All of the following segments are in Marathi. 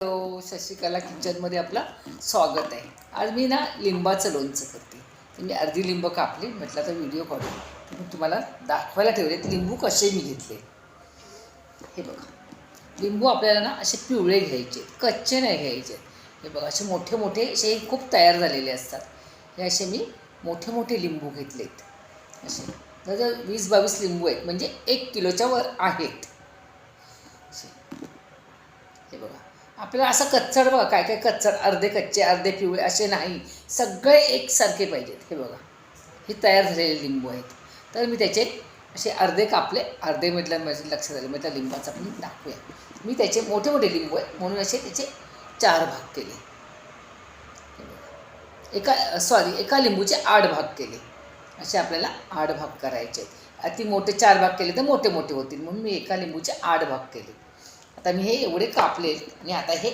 हॅलो शशिकला किचनमध्ये आपलं स्वागत आहे. आज मी ना लिंबाचं लोणचं करते. तर मी अर्धी लिंब कापली म्हटलं तर व्हिडिओ काढू. तर मी तुम्हाला दाखवायला ठेवले ते लिंबू कसे मी घेतले. हे बघा. लिंबू आपल्याला ना असे पिवळे घ्यायचे कच्चे नाही घ्यायचे हे बघा असे मोठे मोठे असे खूप तयार झालेले असतात. हे असे मी मोठे मोठे लिंबू घेतलेत. असे. जवळजवळ वीस बावीस लिंबू आहेत. म्हणजे एक किलोच्या वर आहेत. हे बघा. आपल्याला असं कच्चड बघा काय काय कच्चड अर्धे कच्चे अर्धे पिवळे असे नाही. सगळे एकसारखे पाहिजेत. हे बघा. हे तयार झालेले लिंबू आहेत. तर मी त्याचे असे अर्धे कापले. अर्धे म्हटल्या माझ्या लक्षात आलं. मग त्या लिंबाचं आपण दाखवूया. मी त्याचे मोठे मोठे लिंबू आहेत. म्हणून असे त्याचे चार भाग केले. एका सॉरी एका लिंबूचे आठ भाग केले. असे आपल्याला आठ भाग करायचे आहेत. अति मोठे चार भाग केले तर मोठे मोठे होतील. म्हणून मी एका लिंबूचे आठ भाग केले. आता मी हे एवढे कापले आणि आता हे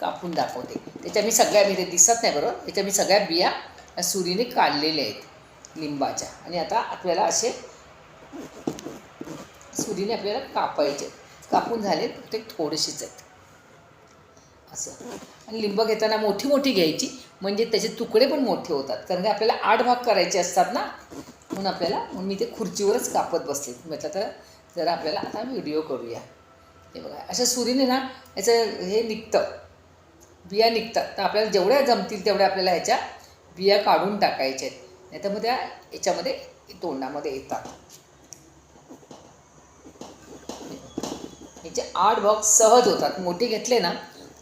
कापून दाखवते. त्याच्या मी सगळ्या मी ते दिसत नाही बरोबर त्याच्या मी सगळ्या बिया सुरीने काढलेल्या आहेत लिंबाच्या. आणि आता आपल्याला असे सुरीने आपल्याला कापायचे. कापून झाले ते थोडेसेच आहेत. असं. आणि लिंब घेताना मोठी मोठी घ्यायची. म्हणजे त्याचे तुकडे पण मोठे होतात. कारण की आपल्याला आठ भाग करायचे असतात ना म्हणून आपल्याला म्हणून मी ते खुर्चीवरच कापत बसले. म्हटलं तर जरा आपल्याला आता व्हिडिओ करूया. हे बघा. अशा सुरीने ना याचं हे निघतं. बिया निघतात. तर आपल्याला जेवढ्या जमतील तेवढ्या आपल्याला ह्याच्या बिया काढून टाकायच्या आहेत. नाही तर मग त्या याच्यामध्ये तोंडामध्ये येतात. ह्याचे आठ भाग सहज होतात. मोठे घेतले ना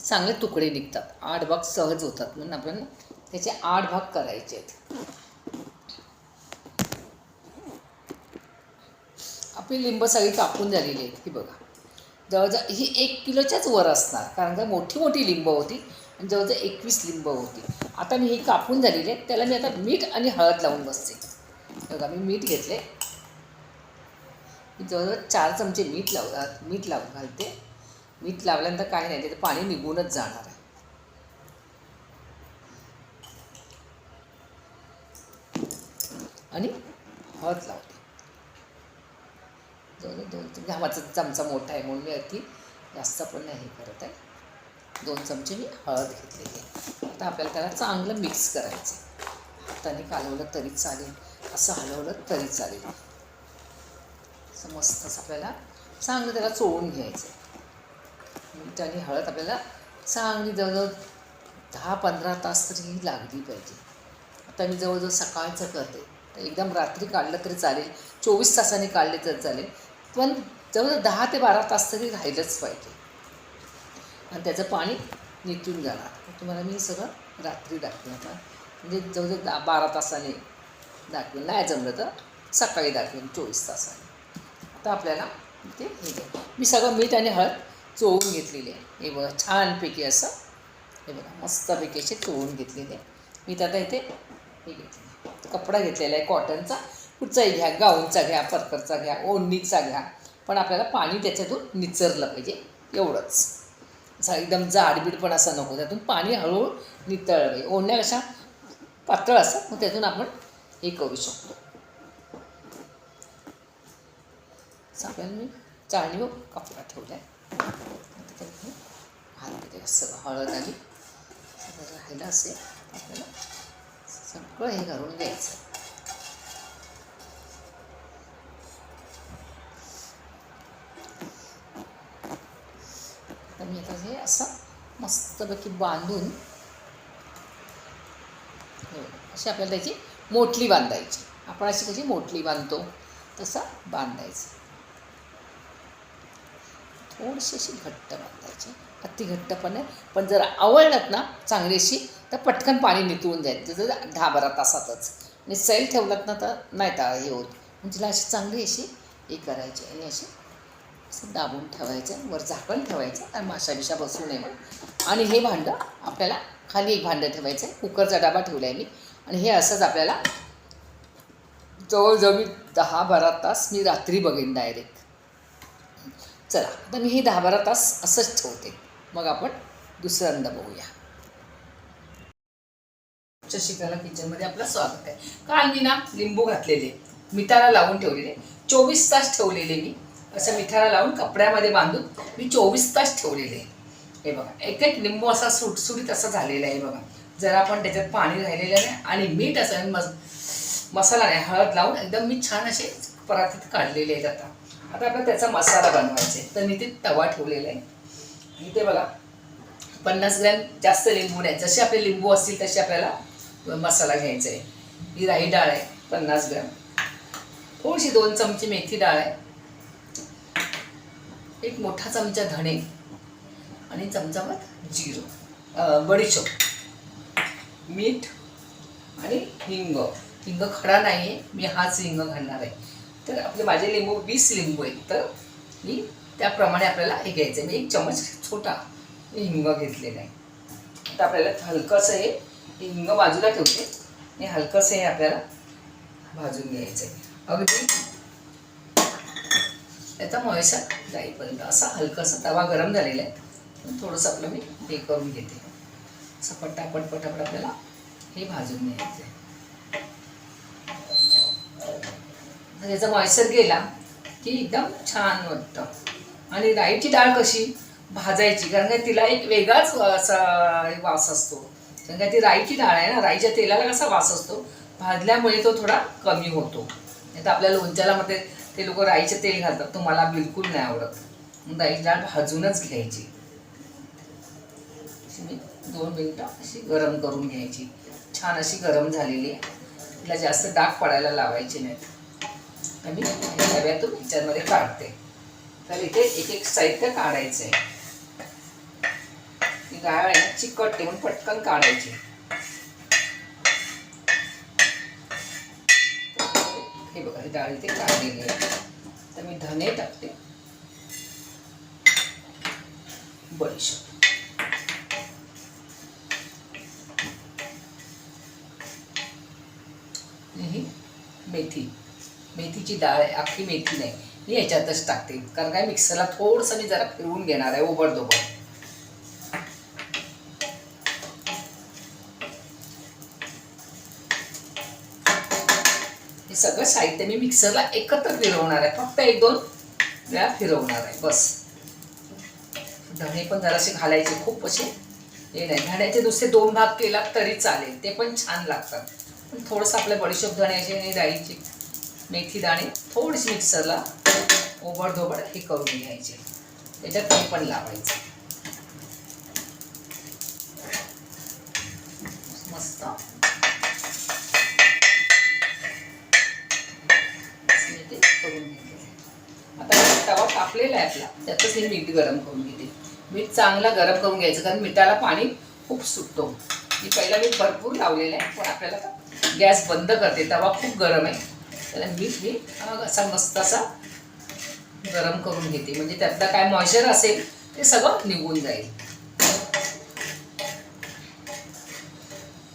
चांगले तुकडे निघतात. आठ भाग सहज होतात. म्हणून आपण त्याचे आठ भाग करायचे आहेत. आपली लिंब सगळी कापून झालेली आहेत. ही बघा. जवळजवळ ही एक किलोच्याच वर असणार. कारण का मोठी मोठी लिंब होती आणि जवळजवळ एकवीस लिंब होती. आता मी ही कापून झालेली आहे. त्याला मी आता मीठ आणि हळद लावून बसते. बघा मी मीठ घेतले. मी जवळजवळ चार चमचे मीठ लाव मीठ लावून घालते. मीठ लावल्यानंतर काही नाही त्याचं पाणी निघूनच जाणार आहे. आणि हळद लावते. दोन दोन चमचे माझा चमचा मोठा आहे म्हणून मी अगदी जास्त पण नाही हे करत आहे. दोन चमचे मी हळद घेतलेली आहे. आता आपल्याला त्याला चांगलं मिक्स करायचं आहे हाताने कालवलं तरी चालेल. असं हलवलं तरी चालेल. असं मस्त असं आपल्याला चांगलं त्याला चोळून घ्यायचं आहे मीठ आणि हळद आपल्याला चांगली जवळजवळ दहा पंधरा तास तरी ही लागली पाहिजे. आता मी जवळजवळ सकाळचं करते. तर एकदम रात्री काढलं तरी चालेल. चोवीस तासाने काढले तर चालेल. पण जवळजवळ दहा ते बारा तास तरी राहिलंच पाहिजे. आणि त्याचं पाणी निघून जाणार. तुम्हाला मी सगळं रात्री दाखवेन आता. म्हणजे जवळजवळ दहा बारा तासाने दाखवेन. नाही जमलं तर सकाळी दाखवेन चोवीस तासाने. आता आपल्याला ते हे मी सगळं मीठ आणि हळद चोळून घेतलेली आहे. हे बघा छानपैकी असं. हे बघा मस्तपैकी असे चोळून घेतलेले आहे. मी तर आता इथे हे घेतले कपडा घेतलेला आहे कॉटनचा कुठचाही घ्या गाऊनचा घ्या परकरचा घ्या ओढणीचा घ्या. पण आपल्याला पाणी त्याच्यातून निचरलं पाहिजे एवढंच. एकदम जाडबीड पण असं नको त्यातून पाणी हळूहळू नितळलं पाहिजे. ओढण्या कशा? पातळ असतात मग त्यातून आपण हे करू शकतो. असं मी चाळणीवर कपडा ठेवला आहे आता त्यात सगळं हळद आली राहिलं असेल आपल्याला सगळं हे घालून द्यायचं मी आता हे असं मस्तपैकी बांधून. हो, अशी आपल्याला त्याची मोठली बांधायची. आपण अशी कशी मोठली बांधतो तसं बांधायचं. थोडीशी अशी घट्ट बांधायची. अति घट्ट पण पण जर आवळलात ना चांगली अशी तर पटकन पाणी नितळून जाईल जर दहा बारा तासातच. आणि सैल ठेवलात ना तर नाही तर हे होत. म्हणजे तिला अशी चांगली अशी हे करायची आणि अशी असं दाबून ठेवायचं वर झाकण ठेवायचं आणि माशा बिशा बसू नये आणि हे भांडं आपल्याला खाली एक भांडं ठेवायचं आहे कुकरचा डबा ठेवला आहे मी. आणि हे असंच आपल्याला जवळजवळ मी दहा बारा तास मी रात्री बघेन डायरेक्ट चला आता मी हे दहा बारा तास असंच ठेवते. मग आपण दुसऱ्यांदा बघूया. शिकायला किचनमध्ये आपलं स्वागत आहे. काल मी ना लिंबू घातलेले मिठाला लावून ठेवलेले चोवीस तास ठेवलेले मी. असं मिठाला लावून कपड्यामध्ये बांधून मी चोवीस तास ठेवलेले. हे बघा एक एक लिंबू असा सुटसुटीत असा झालेला आहे बघा. जरा आपण त्याच्यात पाणी राहिलेलं नाही आणि मीठ असं मस मसाला नाही हळद लावून एकदम मी छान असे परातीत काढलेले आहेत आता. आता आपल्याला त्याचा मसाला बनवायचा आहे. तर मी ते तवा ठेवलेला आहे. इथे बघा पन्नास ग्रॅम जास्त लिंबू नाही. जसे आपले लिंबू असतील तसे आपल्याला मसाला घ्यायचा आहे. ही राई डाळ आहे पन्नास ग्रॅम. थोडीशी दोन चमचे मेथी डाळ आहे. एक मोठा चमचा धणे आणि चमचाभर जिरं. अं, बडीशोप. मीठ आणि हिंग. हिंग खडा नाही आहे मी हाच हिंग घालणार आहे. तर आपले माझे लिंबू वीस लिंबू आहेत. तर मी त्याप्रमाणे आपल्याला हे घ्यायचं आहे मी एक चमच छोटा हिंग घेतलेला आहे. आता आपल्याला हलकंसं हे हिंग बाजूला ठेवते. आणि हलकंसं हे आपल्याला भाजून घ्यायचं आहे अगदी त्याचा मोयसा जाईपर्यंत असा हलकासा तवा गरम झालेला आहे. थोडंसं आपलं मी हे करून घेते. असं पटापट पटापट आपल्याला हे भाजून घ्यायचं आहे. याचा मॉइश्चर गेला की एकदम छान वाटतं आणि राईची डाळ कशी भाजायची? कारण का तिला एक वेगळाच असा वास असतो. कारण का ती राईची डाळ आहे ना राईच्या तेलाला कसा वास असतो? भाजल्यामुळे तो थोडा कमी होतो. नाही तर आपल्या लोणच्याला मध्ये ते लोक राईचे तेल घालतात तो मला बिलकुल नाही आवडत. मग राईची डाळ भाजूनच घ्यायची. मी दोन मिनटं अशी गरम करून घ्यायची. छान अशी गरम झालेली आहे. तिला जास्त डाग पडायला लावायचे नाहीत. आणि डब्यातून ह्याच्यामध्ये काढते. तर इथे एक एक साहित्य काढायचं आहे ती डाळ आहे चिकट ठेवून पटकन काढायची. डाळ इथे काढलेली आहे तर मी धने टाकते. बडीशोप. ही मेथी. मेथीची डाळ आहे अख्खी मेथी नाही. मी ह्याच्यातच टाकते. कारण काय मिक्सरला थोडंसं मी जरा फिरवून घेणार आहे ओबडधोबड हे सगळं साहित्य मी मिक्सरला एकत्र फिरवणार आहे. फक्त एक दोन वेळा फिरवणार आहे. बस. धणे पण जरासे घालायचे. खूप असे हे नाही. धण्याचे दुसरे दोन भाग केला तरी चालेल. ते पण छान लागतात. पण थोडंसं आपल्या बडीशोप धण्याचे आणि डाळीचे मेथी दाणे थोडीशी मिक्सरला ओबडधोबड हे करून घ्यायचे. त्याच्यात ते पण लावायचे. मस्त. तवा तापलेला आहे आपला. त्यातच हे मीठ गरम करून घेते. मीठ चांगला गरम करून घ्यायचं कारण मिठाला पाणी खूप सुटतो. मी पहिला मीठ भरपूर लावलेलं आहे पण आपल्याला गॅस बंद करते. तवा खूप गरम आहे. त्याला मीठ मी असा मस्त असा गरम करून घेते. म्हणजे त्यातला काय मॉइश्चर असेल ते सगळं निघून जाईल.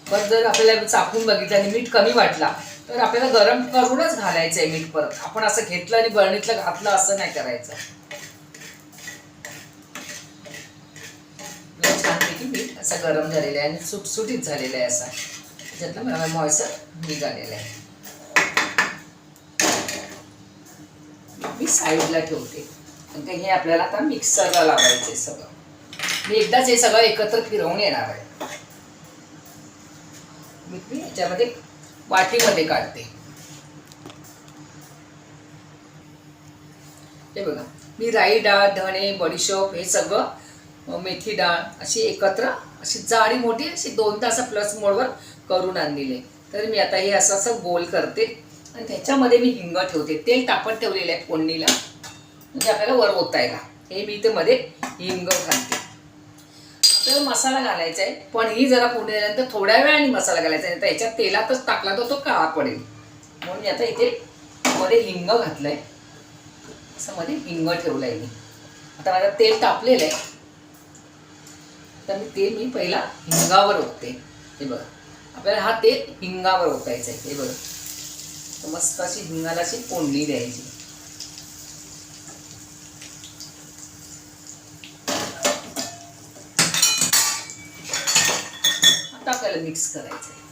पण जर आपल्याला चाकून बघितलं आणि मीठ कमी वाटला तर आपल्याला गरम करूनच घालायचं आहे मीठ परत. आपण असं घेतलं आणि बरणीतलं घातलं असं नाही करायचं. छानपैकी मीठ असं गरम झालेलं आहे आणि सुटसुटीत झालेलं आहे असा. त्याच्यातलं मॉयसर निघालेलं आहे. मी साईडला ठेवते. कारण हे आपल्याला आता मिक्सरला लावायचं आहे सगळं. मी एकदाच हे सगळं एकत्र फिरवून येणार आहे. मी याच्यामध्ये वाटीमध्ये काढते. हे बघा मी राई डाळ धणे बडीशोप हे सगळं मेथी डाळ अशी एकत्र अशी जाडी मोठी अशी दोन तास प्लस मोडवर करून आणलेले तर मी आता हे असं असं गोल करते आणि त्याच्यामध्ये मी हिंग ठेवते. तेल तापत ठेवलेलं आहे फोडणीला. म्हणजे आपल्याला वर ओतायला. हे मी इथे मध्ये हिंग घालते. तर मसाला घालायचा आहे. पण ही जरा फोडणी झाल्यानंतर थोड्या वेळाने मसाला घालायचा आहे. तर तेलातच टाकला तर तो काळा पडेल. म्हणून मी आता इथे मध्ये हिंग घातलंय. असं मध्ये हिंग ठेवलंय मी. आता माझं तेल तापलेलं आहे. तर मी तेल मी पहिला हिंगावर ओतते. हे बघा. आपल्याला हा तेल हिंगावर ओतायचा आहे. हे बघा. मस्त अशी हिंगाला अशी कोंडली द्यायची आता आपल्याला मिक्स करायचं आहे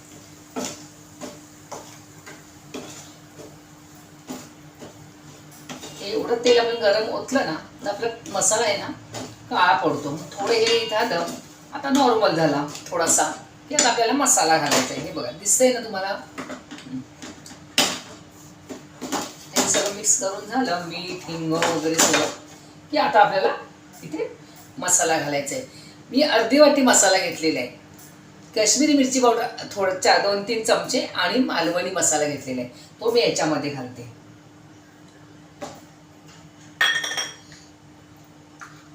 एवढं तेल आपण गरम ओतलं ना तर आपला मसाला आहे ना काळा पडतो. थोडं हे झालं आता नॉर्मल झाला थोडासा. की आता आपल्याला मसाला घालायचा आहे. हे बघा दिसतंय ना तुम्हाला? हे सगळं मिक्स करून झालं मीठ हिंग वगैरे सगळं. की आता आपल्याला इथे मसाला घालायचा आहे. मी अर्धी वाटी मसाला घेतलेला आहे. काश्मीरी मिरची पावडर थोडं चार दोन तीन चमचे आणि मालवणी मसाला घेतलेला आहे. तो मी याच्यामध्ये घालते.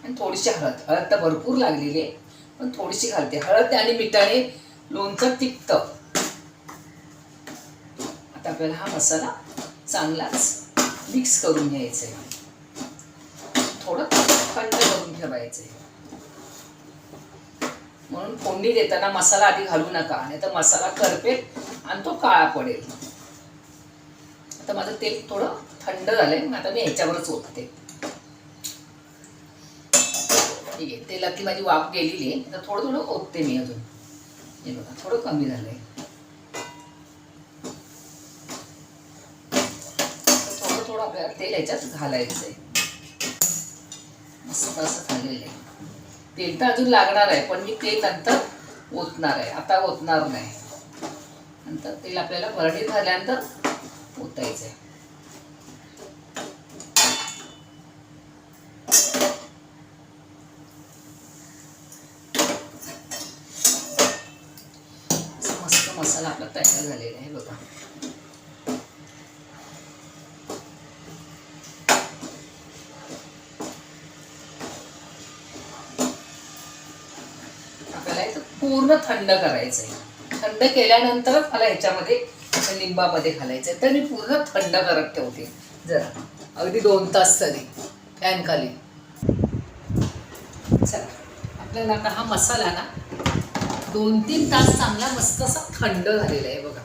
आणि थोडीशी हळद. हळद तर भरपूर लागलेली आहे पण थोडीशी घालते. हळद आणि मिठाने लोणचं तिखतं आता आपल्याला हा मसाला चांगलाच मिक्स करून घ्यायचा आहे थोडं थंड करून ठेवायचं आहे म्हणून फोडणी देताना मसाला आधी घालू नका नाही तर मसाला करपेल आणि तो काळा पडेल. आता माझं तेल थोडं थंड झालंय मग आता मी ह्याच्यावरच ओतते. ठीक आहे तेलातली माझी वाफ गेलेली आहे तर थोडं थोडं ओतते मी अजून. हे बघा थोडं कमी झालंय. थोडं थोडं आपल्याला तेल ह्याच्यात घालायचं आहे मस्त असं झालेलं आहे. तेल तर अजून लागणार आहे पण मी तेल नंतर ओतणार आहे. आता ओतणार नाही. नंतर तेल आपल्याला भरडी झाल्यानंतर ओतायचं आहे मस्त मसाला आपला तयार झालेला आहे बघा आपल्याला हे पूर्ण थंड करायचं आहे थंड केल्यानंतरच मला ह्याच्यामध्ये लिंबामध्ये घालायचं आहे तर मी पूर्ण थंड करत ठेवते. जरा. अगदी दोन तास तरी. फॅन खाली. चला. आपल्याला आता हा मसाला ना दोन तीन तास चांगला मस्त असा थंड झालेला आहे बघा.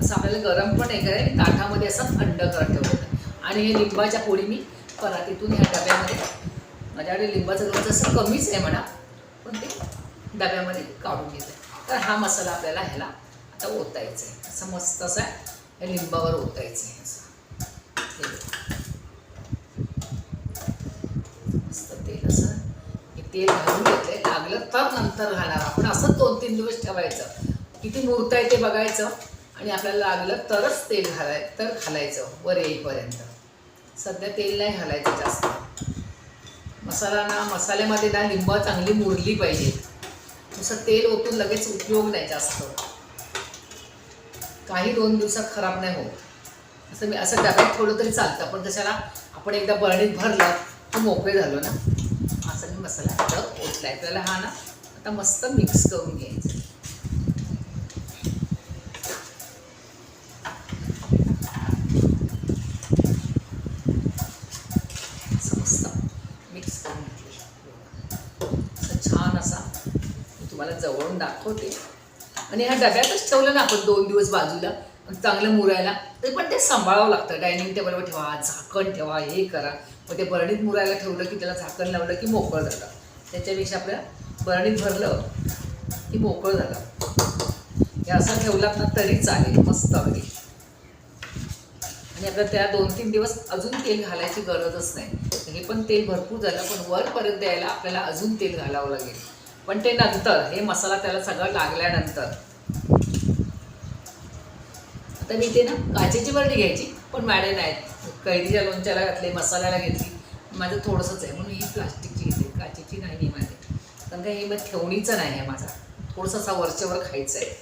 असं आपल्याला गरम पण नाही करायला ताटामध्ये असं थंड करत ठेवलं आणि हे लिंबाच्या पोळी मी परातीतून ह्या डब्यामध्ये माझ्याकडे लिंबाचं लोणचं असं कमीच आहे म्हणा डब्यामध्ये काढून घेते तर हा मसाला आपल्याला ह्याला आता ओतायचा आहे असं मस्त असं या लिंबावर ओतायचं आहे असं मस्त तेल असं. हे तेल घालून घेतलंय. लागलं तर नंतर घालावं आपण असं दोन तीन दिवस ठेवायचं. किती मुहूर्त आहे ते बघायचं. आणि आपल्याला लागलं तरच तेल घालाय तर घालायचं वर येईपर्यंत. सध्या तेल नाही घालायचं जास्त. मसाला ना मसाल्यामध्ये ना लिंब चांगली मुरली पाहिजे. नुसतं तेल ओतून लगेच उपयोग नाही जास्त. काही दोन दिवसात खराब नाही होत. असं मी असं डब्यात ठेवलं तरी चालतं. पण कशाला आपण एकदा बरणीत भरलं तर मोकळे झालो ना. असं मी मसाला आता ओतलाय. त्याला हा ना आता मस्त मिक्स करून घ्यायचं असं मस्त मिक्स करून घेतलं असं छान असा मी तुम्हाला जवळून दाखवते. आणि ह्या डब्यातच ठेवलं ना आपण दोन दिवस बाजूला चांगलं मुरायला तरी पण ते सांभाळावं लागतं. डायनिंग टेबलवर ठेवा झाकण ठेवा हे करा. मग ते बरणीत मुरायला ठेवलं की त्याला झाकण लावलं की मोकळं झालं. त्याच्यापेक्षा आपल्या बरणीत भरलं की मोकळं झालं. हे असं ठेवलं ना तरी चालेल मस्त अगदी. आणि आता त्या दोन तीन दिवस अजून तेल घालायची गरजच नाही. हे पण तेल भरपूर झालं पण वरपर्यंत यायला आपल्याला अजून तेल घालावं लागेल. पण ते नंतर हे मसाला त्याला सगळं लागल्यानंतर. आता मी ते ना काचेची बरणी घ्यायची पण मॅडे नाहीत कैरीच्या लोणच्याला घातले मसाल्याला घेतली. माझं थोडंसंच आहे म्हणून ही प्लास्टिकची घेतली काचेची नाही आहे माझी. कारण का हे मग ठेवणीचं नाही आहे माझा. थोडंसं असा वरच्यावर खायचं आहे.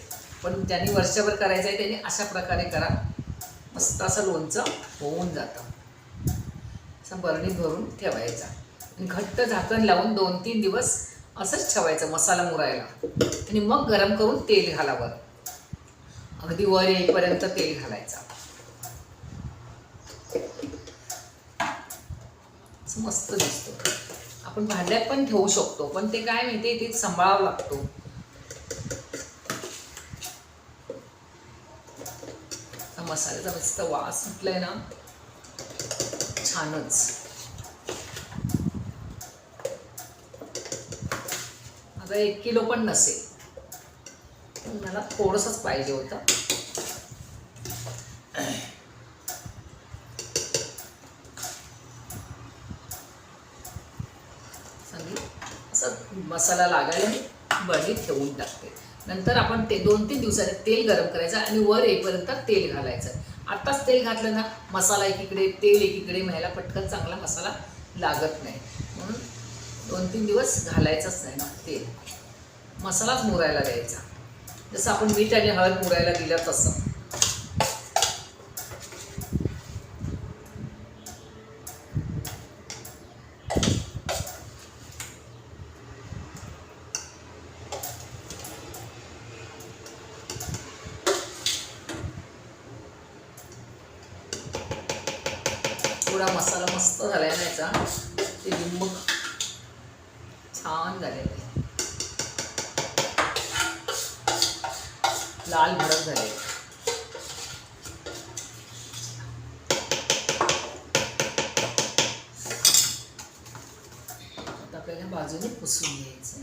पण ज्यांनी वरच्यावर करायचं आहे त्यांनी अशा प्रकारे करा. मस्त असं लोणचं होऊन जातं. असं बरणीत भरून ठेवायचा. आणि घट्ट झाकण लावून दोन तीन दिवस असंच ठेवायचं मसाला मुरायला. आणि मग गरम करून तेल घालावं. अगदी वर येईपर्यंत तेल घालायचं. असं मस्त दिसतो. आपण भांड्यात पण ठेवू शकतो पण ते काय माहिती ते सांभाळावं लागतो. मसाल्याचा मस्त वास सुटलाय ना. छानच. आता एक किलो पण नसेल. मला थोडंसंच पाहिजे होतं. मसाला लागायला मी बळी ठेवून टाकते. नंतर आपण ते दोन तीन दिवसाने तेल गरम करायचं आणि वर येईपर्यंत तेल घालायचं. आत्ताच तेल घातलं ना मसाला एकीकडे तेल एकीकडे मिळायला पटकन चांगला मसाला लागत नाही. दोन तीन दिवस घालायचंच नाही ना तेल. मसालाच मुरायला द्यायचा. जसं आपण मीठ आणि हळद मुरायला दिलं तसं. थोडा मसाला मस्त झालाय ना याचा ते लिंब. छान झालेलं आहे लाल भडक झाले. आता आपल्याला बाजूने पुसून घ्यायचं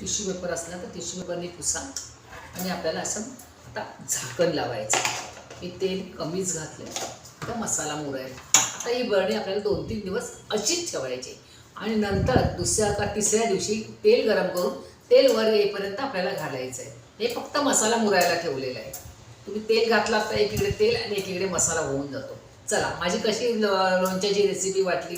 टिश्यू पेपर असला तर टिश्यू पेपरने पुसा आणि आपल्याला असं आता झाकण लावायचं. मी तेल कमीच घातलं आता मसाला मुरायला आता ही बरणी आपल्याला दोन तीन दिवस अशीच ठेवायची. आणि नंतर दुसऱ्या का तिसऱ्या दिवशी तेल गरम करून तेल वर येईपर्यंत आपल्याला घालायचं आहे हे फक्त मसाला मुरायला ठेवलेला आहे. तुम्ही तेल घातला तर एकीकडे तेल आणि एकीकडे मसाला होऊन जातो. चला माझी कशी लोणच्याची रेसिपी वाटली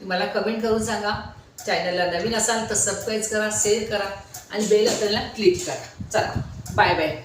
ती मला कमेंट करून सांगा. चॅनलला नवीन असाल तर सबस्क्राईब करा शेअर करा आणि बेल आपल्याला क्लिक करा. चला बाय बाय